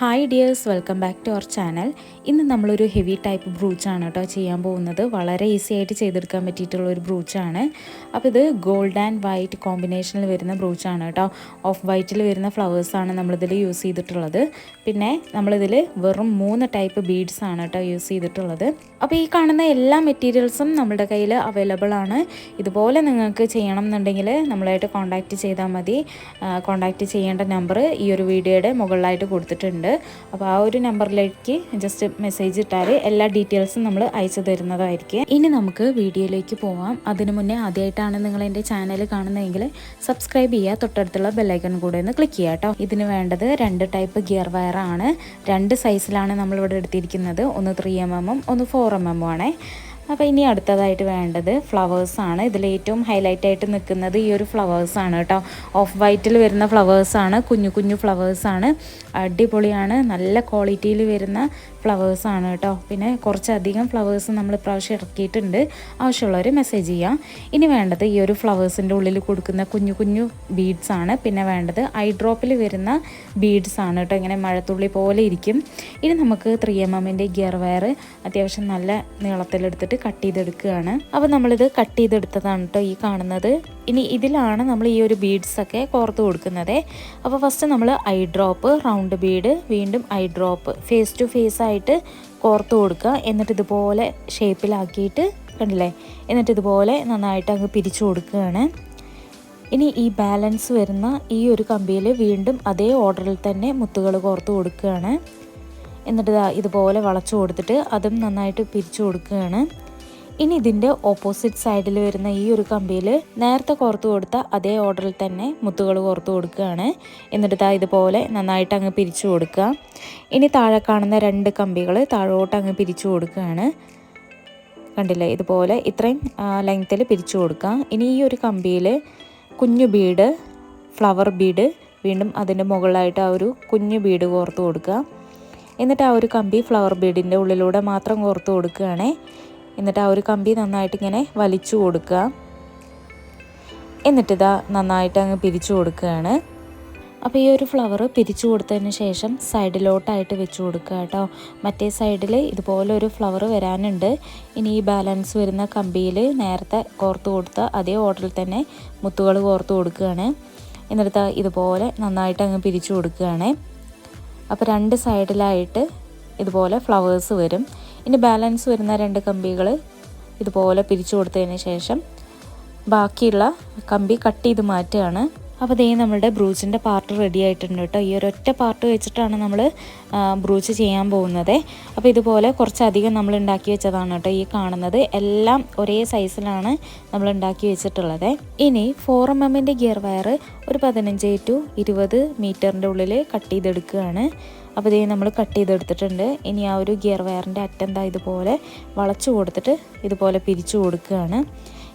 Hi dears welcome back to our channel ഇന്ന് നമ്മളൊരു heavy type ബ്രൂച്ചാണ് കേട്ടോ ചെയ്യാൻ പോകുന്നത്. വളരെ ഈസി ആയിട്ട് ചെയ്തെടുക്കാൻ പറ്റിയിട്ടുള്ള ഒരു ബ്രൂച്ചാണ് അപ്പോൾ ഇത് ഗോൾഡ് ആൻഡ് വൈറ്റ് കോമ്പിനേഷനിൽ വരുന്ന ബ്രൂച്ചാണ് കേട്ടോ. ഓഫ് വൈറ്റിൽ വരുന്ന ഫ്ലവേഴ്സാണ് നമ്മളിതിൽ യൂസ് ചെയ്തിട്ടുള്ളത്. പിന്നെ നമ്മളിതിൽ വെറും മൂന്ന് ടൈപ്പ് ബീഡ്സ് ആണ് കേട്ടോ യൂസ് ചെയ്തിട്ടുള്ളത്. അപ്പോൾ ഈ കാണുന്ന എല്ലാ മെറ്റീരിയൽസും നമ്മുടെ കയ്യിൽ അവൈലബിൾ ആണ്. ഇതുപോലെ നിങ്ങൾക്ക് ചെയ്യണം എന്നുണ്ടെങ്കിൽ നമ്മളായിട്ട് കോൺടാക്റ്റ് ചെയ്താൽ മതി. കോൺടാക്റ്റ് ചെയ്യേണ്ട നമ്പർ ഈ ഒരു വീഡിയോയുടെ മുകളിലായിട്ട് കൊടുത്തിട്ടുണ്ട്. അപ്പോൾ ആ ഒരു നമ്പറിലേക്ക് ജസ്റ്റ് മെസ്സേജ് ഇട്ടാൽ എല്ലാ ഡീറ്റെയിൽസും നമ്മൾ അയച്ചു തരുന്നതായിരിക്കും. ഇനി നമുക്ക് വീഡിയോയിലേക്ക് പോവാം. അതിനു മുന്നേ ആദ്യമായിട്ടാണ് നിങ്ങൾ എന്റെ ചാനൽ കാണുന്നതെങ്കിൽ സബ്സ്ക്രൈബ് ചെയ്യുക. തൊട്ടടുത്തുള്ള ബെല്ലൈക്കൺ കൂടെ ഒന്ന് ക്ലിക്ക് ചെയ്യുക കേട്ടോ. ഇതിന് വേണ്ടത് രണ്ട് ടൈപ്പ് ഗിയർ വയറാണ് രണ്ട് സൈസിലാണ് നമ്മളിവിടെ എടുത്തിരിക്കുന്നത്. ഒന്ന് ത്രീ എം എമ്മും ഒന്ന് ഫോർ എം എമ്മും ആണേ. അപ്പോൾ ഇനി അടുത്തതായിട്ട് വേണ്ടത് ഫ്ലവേഴ്സാണ് ഇതിൽ ഏറ്റവും ഹൈലൈറ്റ് ആയിട്ട് നിൽക്കുന്നത് ഈ ഒരു ഫ്ലവേഴ്സാണ് കേട്ടോ. ഓഫ് വൈറ്റിൽ വരുന്ന ഫ്ലവേഴ്സാണ് കുഞ്ഞു കുഞ്ഞു ഫ്ലവേഴ്സാണ് അടിപൊളിയാണ്. നല്ല ക്വാളിറ്റിയിൽ വരുന്ന ഫ്ലവേഴ്സാണ് കേട്ടോ. പിന്നെ കുറച്ചധികം ഫ്ലവേഴ്സ് നമ്മൾ ഇപ്രാവശ്യം ഇറക്കിയിട്ടുണ്ട്. ആവശ്യമുള്ളവർ മെസ്സേജ് ചെയ്യാം. ഇനി വേണ്ടത് ഈ ഒരു ഫ്ലവേഴ്സിന്റെ ഉള്ളിൽ കൊടുക്കുന്ന കുഞ്ഞു കുഞ്ഞു ബീഡ്സാണ് പിന്നെ വേണ്ടത് ഐ ഡ്രോപ്പിൽ വരുന്ന ബീഡ്സാണ് കേട്ടോ. ഇങ്ങനെ മഴത്തുള്ളി പോലെ ഇരിക്കും. ഇനി നമുക്ക് ത്രീ എം എമ്മിന്റെ ഗിയർ വയർ അത്യാവശ്യം നല്ല നീളത്തിലെടുത്തിട്ട് കട്ട് ചെയ്തെടുക്കുകയാണ്. അപ്പോൾ നമ്മളിത് കട്ട് ചെയ്തെടുത്തതാണ് കേട്ടോ ഈ കാണുന്നത്. ഇനി ഇതിലാണ് നമ്മൾ ഈ ഒരു ബീഡ്സ് ഒക്കെ കോർത്ത് കൊടുക്കുന്നത്. അപ്പോൾ ഫസ്റ്റ് നമ്മൾ ഐ ഡ്രോപ്പ് റൗണ്ട് ബീഡ് വീണ്ടും eye drop face to face ആയിട്ട് കോർത്ത് കൊടുക്കുക. എന്നിട്ട് ഇതുപോലെ ഷേപ്പിലാക്കിയിട്ട് കണ്ടില്ലേ? എന്നിട്ട് ഇതുപോലെ നന്നായിട്ട് അങ്ങ് പിരിച്ചു കൊടുക്കുകയാണ്. ഇനി ഈ ബാലൻസ് വരുന്ന ഈ ഒരു കമ്പിയിൽ വീണ്ടും അതേ ഓർഡറിൽ തന്നെ മുത്തുകൾ കോർത്ത് കൊടുക്കുകയാണ്. എന്നിട്ട് ഇതുപോലെ വളച്ചു കൊടുത്തിട്ട് അതും നന്നായിട്ട് പിരിച്ചു കൊടുക്കുകയാണ്. ഇനി ഇതിന്റെ ഓപ്പോസിറ്റ് സൈഡിൽ വരുന്ന ഈ ഒരു കമ്പിയിൽ നേരത്തെ കോർത്ത് കൊടുത്ത അതേ ഓർഡറിൽ തന്നെ മുത്തുകൾ കോർത്ത് കൊടുക്കുകയാണ്. എന്നിട്ട് ഇതാ ഇതുപോലെ നന്നായിട്ട് അങ്ങ് പിരിച്ചു കൊടുക്കുക. ഇനി താഴെ കാണുന്ന രണ്ട് കമ്പികൾ താഴോട്ട് അങ്ങ് പിരിച്ചു കൊടുക്കുകയാണ്. കണ്ടില്ലേ? ഇതുപോലെ ഇത്രയും ലെങ്ത്തിൽ പിരിച്ചു കൊടുക്കുക. ഇനി ഈ ഒരു കമ്പിയിൽ കുഞ്ഞു ബീഡ് ഫ്ലവർ ബീഡ് വീണ്ടും അതിന്റെ മുകളിലായിട്ട് ആ ഒരു കുഞ്ഞു ബീഡ് കോർത്ത് കൊടുക്കുക. എന്നിട്ട് ആ ഒരു കമ്പി ഫ്ലവർ ബീഡിന്റെ ഉള്ളിലൂടെ മാത്രം കോർത്ത് കൊടുക്കുകയാണേ. എന്നിട്ട് ആ ഒരു കമ്പി നന്നായിട്ട് ഇങ്ങനെ വലിച്ചു കൊടുക്കുക. എന്നിട്ട് ഇതാ നന്നായിട്ട് അങ്ങ് പിരിച്ചു കൊടുക്കുകയാണ്. അപ്പോൾ ഈ ഒരു ഫ്ലവർ പിരിച്ചു കൊടുത്തതിന് ശേഷം സൈഡിലോട്ടായിട്ട് വെച്ച് കൊടുക്കുക കേട്ടോ. മറ്റേ സൈഡിൽ ഇതുപോലെ ഒരു ഫ്ലവർ വരാനുണ്ട്. ഇനി ഈ ബാലൻസ് വരുന്ന കമ്പിയിൽ നേരത്തെ കോർത്ത് കൊടുത്ത അതേ ഓർഡറിൽ തന്നെ മുത്തുകൾ കോർത്ത് കൊടുക്കുകയാണ്. എന്നിട്ട് ഇതുപോലെ നന്നായിട്ട് അങ്ങ് പിരിച്ചു കൊടുക്കുകയാണ്. അപ്പോൾ രണ്ട് സൈഡിലായിട്ട് ഇതുപോലെ ഫ്ലവേഴ്സ് വരും. ഇനി ബാലൻസ് വരുന്ന രണ്ട് കമ്പികൾ ഇതുപോലെ പിരിച്ചു കൊടുത്തതിന് ശേഷം ബാക്കിയുള്ള കമ്പി കട്ട് ചെയ്ത് മാറ്റുകയാണ്. അപ്പോൾ ദേ നമ്മുടെ ബ്രൂച്ചിന്റെ പാർട്ട് റെഡി ആയിട്ടുണ്ട് കേട്ടോ. ഈ ഒരൊറ്റ പാർട്ട് വെച്ചിട്ടാണ് നമ്മൾ ബ്രൂച്ച് ചെയ്യാൻ പോകുന്നത്. അപ്പോൾ ഇതുപോലെ കുറച്ചധികം നമ്മൾ ഉണ്ടാക്കി വെച്ചതാണ് കേട്ടോ ഈ കാണുന്നത്. എല്ലാം ഒരേ സൈസിലാണ് നമ്മൾ ഉണ്ടാക്കി വെച്ചിട്ടുള്ളത്. ഇനി ഫോർ എം എമ്മിന്റെ ഗിയർ വയർ ഒരു പതിനഞ്ച് ടു ഇരുപത് മീറ്ററിന്റെ ഉള്ളിൽ കട്ട് ചെയ്തെടുക്കുകയാണ്. അപ്പോൾ ഇതേ നമ്മൾ കട്ട് ചെയ്തെടുത്തിട്ടുണ്ട്. ഇനി ആ ഒരു ഗിയർ വയറിന്റെ അറ്റം ഇതുപോലെ വളച്ചു കൊടുത്തിട്ട് ഇതുപോലെ പിരിച്ചു കൊടുക്കുകയാണ്.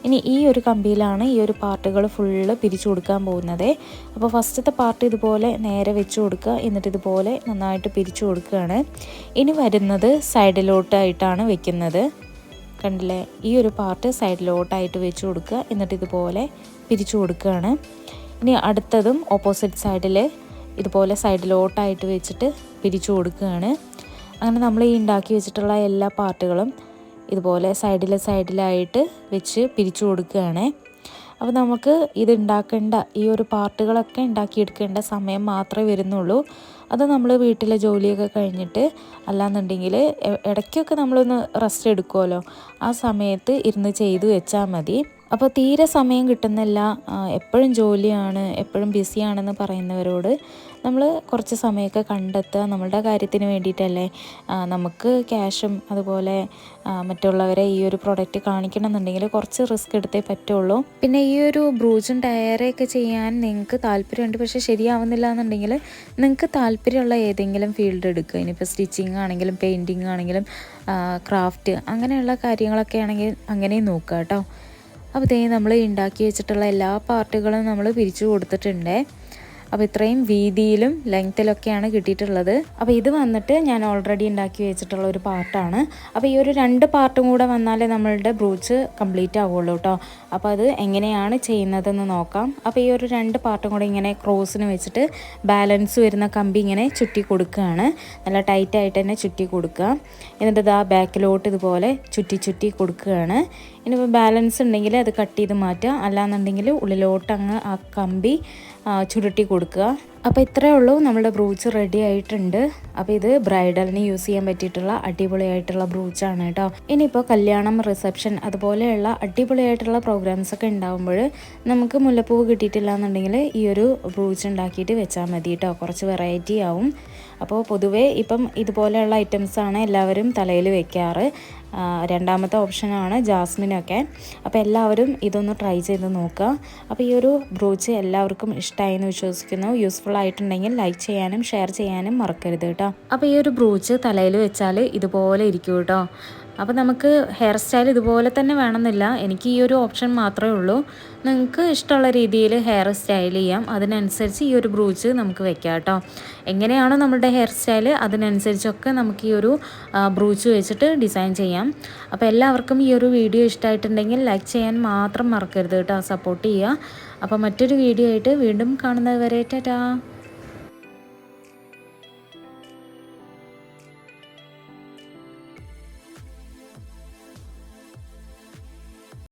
ഇനി ഈ ഒരു കമ്പിയിലാണ് ഈ ഒരു പാർട്ടുകൾ ഫുള്ള് പിരിച്ചു കൊടുക്കാൻ പോകുന്നത്. അപ്പോൾ ഫസ്റ്റത്തെ പാർട്ട് ഇതുപോലെ നേരെ വെച്ച് കൊടുക്കുക. എന്നിട്ട് ഇതുപോലെ നന്നായിട്ട് പിരിച്ചു കൊടുക്കുകയാണ്. ഇനി വരുന്നത് സൈഡിലോട്ടായിട്ടാണ് വെക്കുന്നത്. കണ്ടില്ലേ? ഈ ഒരു പാർട്ട് സൈഡിലോട്ടായിട്ട് വെച്ച് കൊടുക്കുക. എന്നിട്ട് ഇതുപോലെ പിരിച്ചു കൊടുക്കുകയാണ്. ഇനി അടുത്തതും ഓപ്പോസിറ്റ് സൈഡിൽ ഇതുപോലെ സൈഡിലോട്ടായിട്ട് വെച്ചിട്ട് പിരിച്ചു കൊടുക്കുകയാണ്. അങ്ങനെ നമ്മൾ ഈ ഉണ്ടാക്കി വെച്ചിട്ടുള്ള എല്ലാ പാർട്ടുകളും ഇതുപോലെ സൈഡിൽ സൈഡിലായിട്ട് വെച്ച് പിരിച്ചു കൊടുക്കുകയാണ്. അപ്പോൾ നമുക്ക് ഇത് ഉണ്ടാക്കേണ്ട ഈ ഒരു പാർട്ടുകളൊക്കെ ഉണ്ടാക്കിയെടുക്കേണ്ട സമയം മാത്രമേ വരുന്നുള്ളൂ. അത് നമ്മൾ വീട്ടിലെ ജോലിയൊക്കെ കഴിഞ്ഞിട്ട് അല്ലാന്നുണ്ടെങ്കിൽ ഇടയ്ക്കൊക്കെ നമ്മളൊന്ന് റെസ്റ്റ് എടുക്കുമല്ലോ ആ സമയത്ത് ഇരുന്ന് ചെയ്തു വെച്ചാൽ മതി. അപ്പോൾ തീരെ സമയം കിട്ടുന്നില്ല. എപ്പോഴും ജോലിയാണ് എപ്പോഴും ബിസിയാണെന്ന് പറയുന്നവരോട് നമ്മൾ കുറച്ച് സമയമൊക്കെ കണ്ടെത്തുക. നമ്മളുടെ കാര്യത്തിന് വേണ്ടിയിട്ടല്ലേ? നമുക്ക് ക്യാഷും അതുപോലെ മറ്റുള്ളവരെ ഈ ഒരു പ്രൊഡക്റ്റ് കാണിക്കണം എന്നുണ്ടെങ്കിൽ കുറച്ച് റിസ്ക് എടുത്തേ പറ്റുള്ളൂ. പിന്നെ ഈ ഒരു ബ്രൂജും ടയറൊക്കെ ചെയ്യാൻ നിങ്ങൾക്ക് താല്പര്യമുണ്ട്. പക്ഷെ ശരിയാവുന്നില്ല എന്നുണ്ടെങ്കിൽ നിങ്ങൾക്ക് താല്പര്യമുള്ള ഏതെങ്കിലും ഫീൽഡ് എടുക്കുക. ഇനിയിപ്പോൾ സ്റ്റിച്ചിങ് ആണെങ്കിലും പെയിന്റിങ് ആണെങ്കിലും ക്രാഫ്റ്റ് അങ്ങനെയുള്ള കാര്യങ്ങളൊക്കെ ആണെങ്കിൽ അങ്ങനെയും നോക്കുക കേട്ടോ. അപ്പോൾ ഇതേ നമ്മൾ ഉണ്ടാക്കി വെച്ചിട്ടുള്ള എല്ലാ പാർട്ടുകളും നമ്മൾ പിരിച്ചു കൊടുത്തിട്ടുണ്ട്. അപ്പോൾ ഇത്രയും വീതിയിലും ലെങ്ത്തിലൊക്കെയാണ് കിട്ടിയിട്ടുള്ളത്. അപ്പോൾ ഇത് വന്നിട്ട് ഞാൻ ഓൾറെഡി ഉണ്ടാക്കി വെച്ചിട്ടുള്ള ഒരു പാർട്ടാണ് അപ്പോൾ ഈ ഒരു രണ്ട് പാർട്ടും കൂടെ വന്നാലേ നമ്മളുടെ ബ്രൂച്ച് കംപ്ലീറ്റ് ആവുള്ളൂ കേട്ടോ അപ്പോൾ അത് എങ്ങനെയാണ് ചെയ്യുന്നതെന്ന് നോക്കാം. അപ്പോൾ ഈ ഒരു രണ്ട് പാർട്ടും കൂടെ ഇങ്ങനെ ക്രോസിന് വെച്ചിട്ട് ബാലൻസ് വരുന്ന കമ്പി ഇങ്ങനെ ചുറ്റി കൊടുക്കുകയാണ്. നല്ല ടൈറ്റായിട്ട് തന്നെ ചുറ്റി കൊടുക്കുക. എന്നിട്ട് ഇതാ ബാക്കിലോട്ട് ഇതുപോലെ ചുറ്റി ചുറ്റി കൊടുക്കുകയാണ്. ഇനിയിപ്പോൾ ബാലൻസ് ഉണ്ടെങ്കിൽ അത് കട്ട് ചെയ്ത് മാറ്റുക. അല്ലാന്നുണ്ടെങ്കിൽ ഉള്ളിലോട്ട് അങ്ങ് ആ കമ്പി ചുരുട്ടി കൊടുക്കുക. കൊടുക്കുക. അപ്പോൾ ഇത്രയേ ഉള്ളൂ. നമ്മുടെ ബ്രൂച്ച് റെഡി ആയിട്ടുണ്ട്. അപ്പോൾ ഇത് ബ്രൈഡലിന് യൂസ് ചെയ്യാൻ പറ്റിയിട്ടുള്ള അടിപൊളിയായിട്ടുള്ള ബ്രൂച്ചാണ് കേട്ടോ. ഇനിയിപ്പോൾ കല്യാണം റിസപ്ഷൻ അതുപോലെയുള്ള അടിപൊളിയായിട്ടുള്ള പ്രോഗ്രാംസ് ഒക്കെ ഉണ്ടാകുമ്പോൾ നമുക്ക് മുല്ലപ്പൂവ് കിട്ടിയിട്ടില്ല എന്നുണ്ടെങ്കിൽ ഈ ഒരു ബ്രൂച്ച് ഉണ്ടാക്കിയിട്ട് വെച്ചാൽ മതി കേട്ടോ. കുറച്ച് വെറൈറ്റി ആവും. അപ്പോൾ പൊതുവേ ഇപ്പം ഇതുപോലെയുള്ള ഐറ്റംസാണ് എല്ലാവരും തലയിൽ വെക്കാറ്. രണ്ടാമത്തെ ഓപ്ഷനാണ് ജാസ്മിനൊക്കെ അപ്പോൾ എല്ലാവരും ഇതൊന്ന് ട്രൈ ചെയ്ത് നോക്കുക. അപ്പോൾ ഈ ഒരു ബ്രൂച്ച് എല്ലാവർക്കും ഇഷ്ടമായി എന്ന് വിശ്വസിക്കുന്നു. യൂസ്ഫുൾ ആയിട്ടുണ്ടെങ്കിൽ ലൈക്ക് ചെയ്യാനും ഷെയർ ചെയ്യാനും മറക്കരുത് കേട്ടോ. അപ്പോൾ ഈ ഒരു ബ്രൂച്ച് തലയിൽ വെച്ചാൽ ഇതുപോലെ ഇരിക്കും കേട്ടോ. അപ്പോൾ നമുക്ക് ഹെയർ സ്റ്റൈൽ ഇതുപോലെ തന്നെ വേണമെന്നില്ല. എനിക്ക് ഈ ഒരു ഓപ്ഷൻ മാത്രമേ ഉള്ളൂ. നിങ്ങൾക്ക് ഇഷ്ടമുള്ള രീതിയിൽ ഹെയർ സ്റ്റൈൽ ചെയ്യാം. അതിനനുസരിച്ച് ഈ ഒരു ബ്രൂച്ച് നമുക്ക് വെക്കാം കേട്ടോ. എങ്ങനെയാണോ നമ്മുടെ ഹെയർ സ്റ്റൈൽ അതിനനുസരിച്ചൊക്കെ നമുക്ക് ഈ ഒരു ബ്രൂച്ച് വെച്ചിട്ട് ഡിസൈൻ ചെയ്യാം. അപ്പോൾ എല്ലാവർക്കും ഈ ഒരു വീഡിയോ ഇഷ്ടമായിട്ടുണ്ടെങ്കിൽ ലൈക്ക് ചെയ്യാൻ മാത്രം മറക്കരുത് കേട്ടോ. സപ്പോർട്ട് ചെയ്യുക. അപ്പോൾ മറ്റൊരു വീഡിയോ ആയിട്ട് വീണ്ടും കാണുന്നത് വരെ ടാറ്റാ.